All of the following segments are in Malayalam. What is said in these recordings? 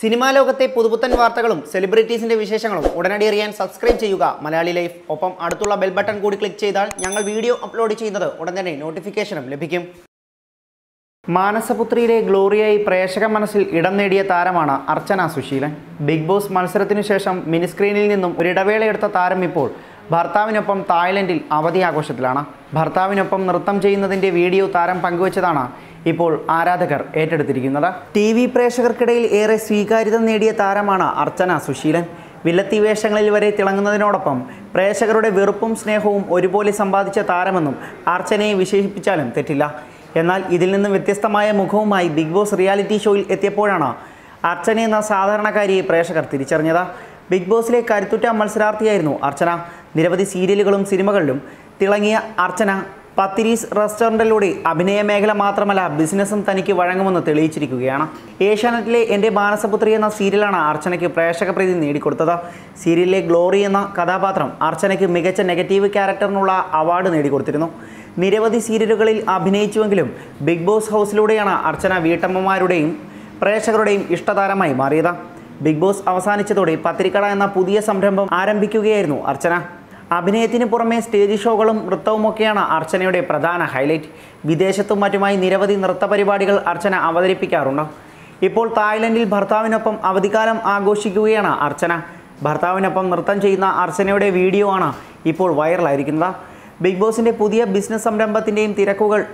സിനിമാ ലോകത്തെ പുതുപുത്തൻ വാർത്തകളും സെലിബ്രിറ്റീസിന്റെ വിശേഷങ്ങളും ഉടനടി അറിയാൻ സബ്സ്ക്രൈബ് ചെയ്യുക. മലയാളി ലൈഫ്. ഒപ്പം അടുത്തുള്ള ബെൽ ബട്ടൺ കൂടി ക്ലിക്ക് ചെയ്താൽ ഞങ്ങൾ വീഡിയോ അപ്ലോഡ് ചെയ്യുന്നത് ഉടൻ തന്നെ നോട്ടിഫിക്കേഷനും ലഭിക്കും. മാനസപുത്രിയിലെ ഗ്ലോറിയായി പ്രേക്ഷക മനസ്സിൽ ഇടം നേടിയ താരമാണ് അർച്ചന സുശീലൻ. ബിഗ് ബോസ് മത്സരത്തിനു ശേഷം മിനിസ്ക്രീനിൽ നിന്നും ഒരിടവേളയെടുത്ത താരം ഇപ്പോൾ ഭർത്താവിനൊപ്പം തായ്ലൻഡിൽ അവധി ആഘോഷത്തിലാണ്. ഭർത്താവിനൊപ്പം നൃത്തം ചെയ്യുന്നതിന്റെ വീഡിയോ താരം പങ്കുവച്ചതാണ് ഇപ്പോൾ ആരാധകർ ഏറ്റെടുത്തിരിക്കുന്നത്? ടി വി പ്രേക്ഷകർക്കിടയിൽ ഏറെ സ്വീകാര്യത നേടിയ താരമാണ് അർച്ചന സുശീലൻ. വില്ലത്തി വേഷങ്ങളിൽ വരെ തിളങ്ങുന്നതിനോടൊപ്പം പ്രേക്ഷകരുടെ വെറുപ്പും സ്നേഹവും ഒരുപോലെ സമ്പാദിച്ച താരമെന്നും അർച്ചനയെ വിശേഷിപ്പിച്ചാലും തെറ്റില്ല. എന്നാൽ ഇതിൽ നിന്നും വ്യത്യസ്തമായ മുഖവുമായി ബിഗ് ബോസ് റിയാലിറ്റി ഷോയിൽ എത്തിയപ്പോഴാണ് അർച്ചന എന്ന സാധാരണക്കാരിയെ പ്രേക്ഷകർ തിരിച്ചറിഞ്ഞത്. ബിഗ് ബോസിലെ കരുത്തുറ്റ മത്സരാർത്ഥിയായിരുന്നു അർച്ചന. നിരവധി സീരിയലുകളും സിനിമകളിലും തിളങ്ങിയ അർച്ചന പത്തിരീസ് റെസ്റ്റോറന്റിലൂടെ അഭിനയ മേഖല മാത്രമല്ല ബിസിനസ്സും തനിക്ക് വഴങ്ങുമെന്ന് തെളിയിച്ചിരിക്കുകയാണ്. ഏഷ്യാനെറ്റിലെ എന്റെ ബാനസപുത്രി എന്ന സീരിയലാണ് അർച്ചനയ്ക്ക് പ്രേക്ഷക പ്രീതി നേടിക്കൊടുത്തത്. സീരിയലിലെ ഗ്ലോറി എന്ന കഥാപാത്രം അർച്ചനയ്ക്ക് മികച്ച നെഗറ്റീവ് ക്യാരക്ടറിനുള്ള അവാർഡ് നേടിക്കൊടുത്തിരുന്നു. നിരവധി സീരിയലുകളിൽ അഭിനയിച്ചുവെങ്കിലും ബിഗ് ബോസ് ഹൗസിലൂടെയാണ് അർച്ചന വീട്ടമ്മമാരുടെയും പ്രേക്ഷകരുടെയും ഇഷ്ടതാരമായി മാറിയത്. ബിഗ് ബോസ് അവസാനിച്ചതോടെ പത്തിരിക്കട എന്ന പുതിയ സംരംഭം ആരംഭിക്കുകയായിരുന്നു അർച്ചന. അഭിനയത്തിന് പുറമെ സ്റ്റേജ് ഷോകളും നൃത്തവുമൊക്കെയാണ് അർച്ചനയുടെ പ്രധാന ഹൈലൈറ്റ്. വിദേശത്തും മറ്റുമായി നിരവധി നൃത്ത പരിപാടികൾ അർച്ചന അവതരിപ്പിക്കാറുണ്ട്. ഇപ്പോൾ തായ്ലൻഡിൽ ഭർത്താവിനൊപ്പം അവധിക്കാലം ആഘോഷിക്കുകയാണ് അർച്ചന. ഭർത്താവിനൊപ്പം നൃത്തം ചെയ്യുന്ന അർച്ചനയുടെ വീഡിയോ ആണ് ഇപ്പോൾ വൈറലായിരിക്കുന്നത്. ബിഗ് ബോസിന്റെ പുതിയ ബിസിനസ് സംരംഭത്തിന്റെയും തിരക്കുകൾ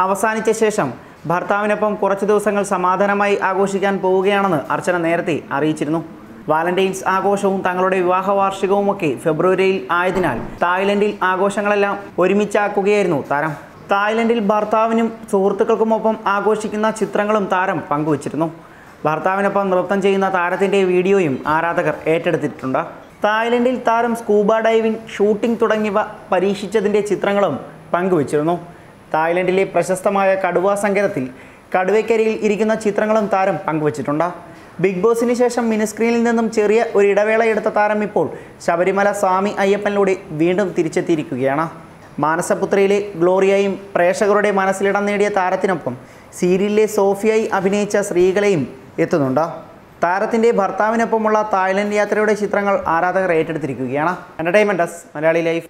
അവസാനിച്ച ശേഷം ഭർത്താവിനൊപ്പം കുറച്ച് ദിവസങ്ങൾ സമാധാനമായി ആഘോഷിക്കാൻ പോവുകയാണെന്ന് അർച്ചന നേരത്തെ അറിയിച്ചിരുന്നു. വാലന്റൈൻസ് ആഘോഷവും തങ്ങളുടെ വിവാഹ വാർഷികവുമൊക്കെ ഫെബ്രുവരിയിൽ ആയതിനാൽ തായ്ലൻഡിൽ ആഘോഷങ്ങളെല്ലാം ഒരുമിച്ചാക്കുകയായിരുന്നു താരം. തായ്ലൻഡിൽ ഭർത്താവിനും സുഹൃത്തുക്കൾക്കുമൊപ്പം ആഘോഷിക്കുന്ന ചിത്രങ്ങളും താരം പങ്കുവച്ചിരുന്നു. ഭർത്താവിനൊപ്പം നൃത്തം ചെയ്യുന്ന താരത്തിന്റെ വീഡിയോയും ആരാധകർ ഏറ്റെടുത്തിട്ടുണ്ട്. തായ്ലൻഡിൽ താരം സ്കൂബ ഡൈവിംഗ് ഷൂട്ടിംഗ് തുടങ്ങിയവ പരീക്ഷിച്ചതിന്റെ ചിത്രങ്ങളും പങ്കുവച്ചിരുന്നു. തായ്ലൻഡിലെ പ്രശസ്തമായ കടുവ സങ്കേതത്തിൽ കടുവക്കരയിൽ ഇരിക്കുന്ന ചിത്രങ്ങളും താരം പങ്കുവച്ചിട്ടുണ്ട്. ബിഗ് ബോസിന് ശേഷം മിനിസ്ക്രീനിൽ നിന്നും ചെറിയ ഒരു ഇടവേള എടുത്ത താരം ഇപ്പോൾ ശബരിമല സ്വാമി അയ്യപ്പനിലൂടെ വീണ്ടും തിരിച്ചെത്തിയിരിക്കുകയാണ്. മാനസപുത്രയിലെ ഗ്ലോറിയയും പ്രേക്ഷകരുടെ മനസ്സിലിടം നേടിയ താരത്തിനൊപ്പം സീരിയലിലെ സോഫിയായി അഭിനയിച്ച സ്ത്രീകളെയും എത്തുന്നുണ്ട്. താരത്തിന്റെ ഭർത്താവിനൊപ്പമുള്ള തായ്ലൻഡ് യാത്രയുടെ ചിത്രങ്ങൾ ആരാധകർ ഏറ്റെടുത്തിരിക്കുകയാണ്. Entertainments Malayali life.